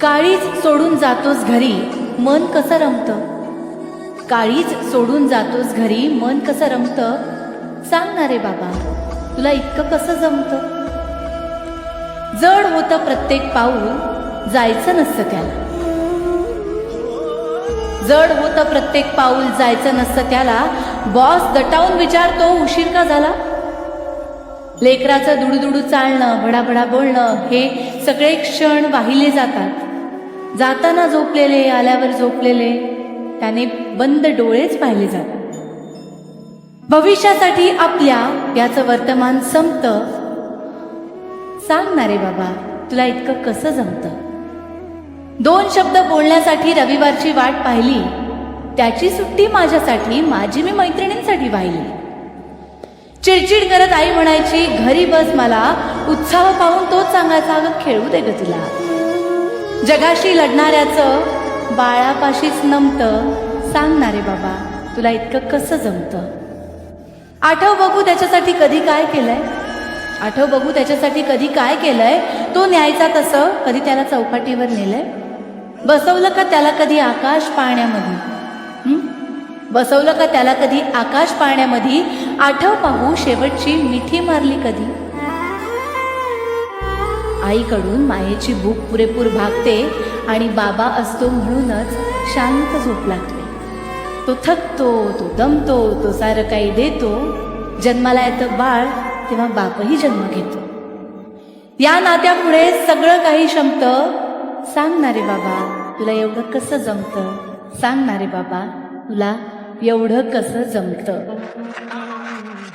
काळीच सोडून जातोस घरी मन कसं रमतं? काळीच सोडून जातोस घरी मन कसं रमतं? सांग ना रे बाबा तुला इतकं कसं जमतं? जड होतं प्रत्येक पाऊल जायचं नसतं त्याला. जड होतं प्रत्येक पाऊल जायचं नसतं त्याला. बॉस दटावून विचारतो उशीर का झाला? लेकराचं दुडूदुडू चालणं भडाभडा बोलणं हे सगळे क्षण वाहिले जातात. जाताना झोपलेले आल्यावर झोपलेले त्याने बंद डोळेच पाहिले जातात भविष्यासाठी आपल्या याचं वर्तमान संपतं. सांग ना रे बाबा तुला इतकं कसं जमतं? दोन शब्द बोलण्यासाठी रविवारची वाट पाहिली. त्याची सुट्टी माझ्यासाठी माझी मी मैत्रिणींसाठी वाहिली. चिडचिड करत आई म्हणायची घरी बस मला उत्साह पाहून तोच सांगायचा अगं खेळू दे ग तुला. जगाशी लढणाऱ्याचं बाळापाशीच नमतं. सांगणारे रे बाबा तुला इतकं कसं जमतं? आठव बघू त्याच्यासाठी कधी काय केलंय. आठव बघू त्याच्यासाठी कधी काय केलंय. तो न्यायचा तसं कधी त्याला चौपाटीवर नेलंय. बसवलं का त्याला कधी आकाश पाळण्यामध्ये बसवलं का त्याला कधी आकाश पाळण्यामध्ये आठव पाहू शेवटची मिठी मारली कधी? आईकडून मायेची भूक पुरेपूर भागते आणि बाबा असतो म्हणूनच शांत झोप लागते. तो थकतो तो दमतो तो सारं काही देतो. जन्माला येतं बाळ तेव्हा बापही जन्म घेतो. या नात्यामुळे सगळं काही शमतं सांग ना रे बाबा तुला एवढं कसं जमतं? सांग ना रे बाबा तुला एवढं कसं जमतं?